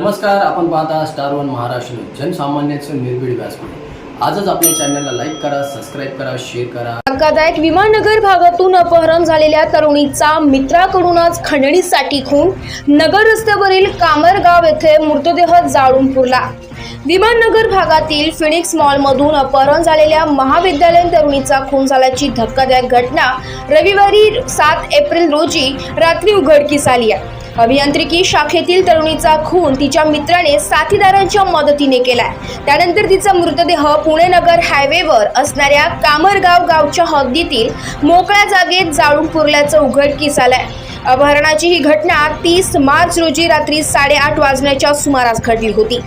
नमस्कार आपण पाहता स्टार वन महाराष्ट्र जनसामान्यांचं निर्भीड व्यासपीठ. आजच आपल्या चॅनलला लाईक करा सबस्क्राईब करा शेअर करा. धक्कादायक विमाननगर भागातून अपहरण झालेल्या तरुणीचा मित्राकडूनच खंडणीसाठी खून. नगर रस्त्यावरील कामरगाव येथे मृतदेह जाळून पुरला. विमाननगर भागातील फिनिक्स मॉलमधून अपहरण झालेल्या महाविद्यालयीन तरुणीचा खून झाल्याची धक्कादायक घटना रविवारी सात एप्रिल रोजी रात्री उघडकीस आली आहे. अभियांत्रिकी शाखेतील तरुणीचा खून तिच्या मित्राने साथीदारांच्या मदतीने केलाय. त्यानंतर तिचा मृतदेह पुणे नगर हायवेवर असणाऱ्या कामरगाव गावच्या हद्दीतील मोकळ्या जागेत जाळून पुरल्याचं उघडकीस आलंय. अपहरणाची ही घटना तीस मार्च रोजी रात्री साडेआठ वाजण्याच्या सुमारास घडली होती.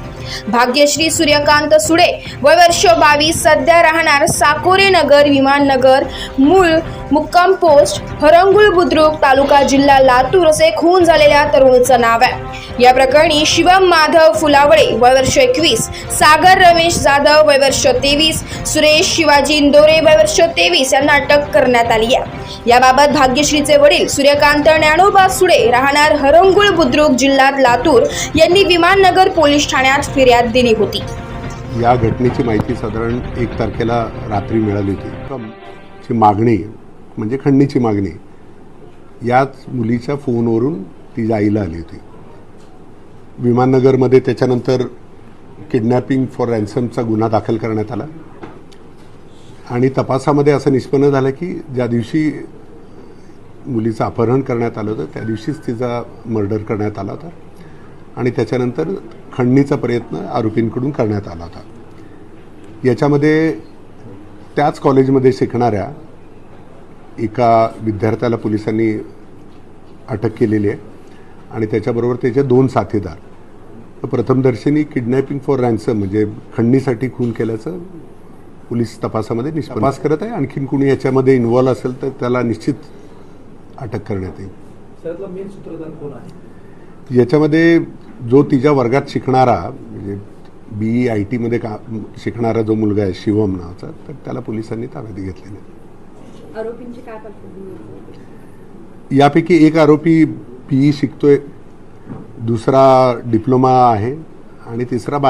भाग्यश्री सूर्यकांत सुडे. वय वर्ष बावीस सध्या राहणार साकोरे नगर विमाननगर मूळ मुक्काम पोस्ट हरंगुळ बुद्रुक तालुका जिल्हा लातूर असे खून झालेल्या तरुणीचं नाव आहे. या प्रकरणी शिवम माधव फुलावळे वय वर्ष एकवीस सागर रमेश जाधव वय वर्ष तेवीस सुरेश शिवाजी इंदोरे वय वर्ष तेवीस यांना अटक करण्यात आली आहे. याबाबत भाग्यश्रीचे वडील सूर्यकांत ज्ञानोबा सुडे राहणार हरंगुळ बुद्रुक जिल्ह्यात लातूर यांनी विमाननगर पोलीस ठाण्यात फिर्याद दिली होती. या घटनेची माहिती साधारण एक तारखेला रात्री मिळाली होती. ची मागणी म्हणजे खंडणीची मागणी याच मुलीच्या फोनवरून तिच्या आईला आली होती. विमाननगरमध्ये त्याच्यानंतर किडनॅपिंग फॉर रॅन्समचा गुन्हा दाखल करण्यात आला. आणि तपासामध्ये असं निष्पन्न झालं की ज्या दिवशी मुलीचं अपहरण करण्यात आलं होतं त्या दिवशीच तिचा मर्डर करण्यात आला होता. आणि त्याच्यानंतर खंडणीचा प्रयत्न आरोपींकडून करण्यात आला होता. याच्यामध्ये त्याच कॉलेजमध्ये शिकणाऱ्या एका विद्यार्थ्याला पोलिसांनी अटक केलेली आहे आणि त्याच्याबरोबर त्याचे दोन साथीदार. तर प्रथमदर्शनी किडनॅपिंग फॉर रॅन्सम म्हणजे खंडणीसाठी खून केल्याचं पोलीस तपासामध्ये निष्पन्न तपास करत आहे. आणखीन कुणी याच्यामध्ये इन्व्हॉल्व असेल तर त्याला निश्चित अटक करण्यात येईल. त्यातला मेन सूत्रधार कोण आहे? याच्यामध्ये जो तिच्या वर्गात शिकणारा म्हणजे बी आय टीमध्ये का शिकणारा जो मुलगा आहे शिवम नावाचा तर त्याला पोलिसांनी ताब्यात घेतलेलं आहे आरोपींची काय पार्श्वभूमी यापैकी एक आरोपी पीई शिकतोय दुसरा डिप्लोमा आहे आणि तिसरा बारा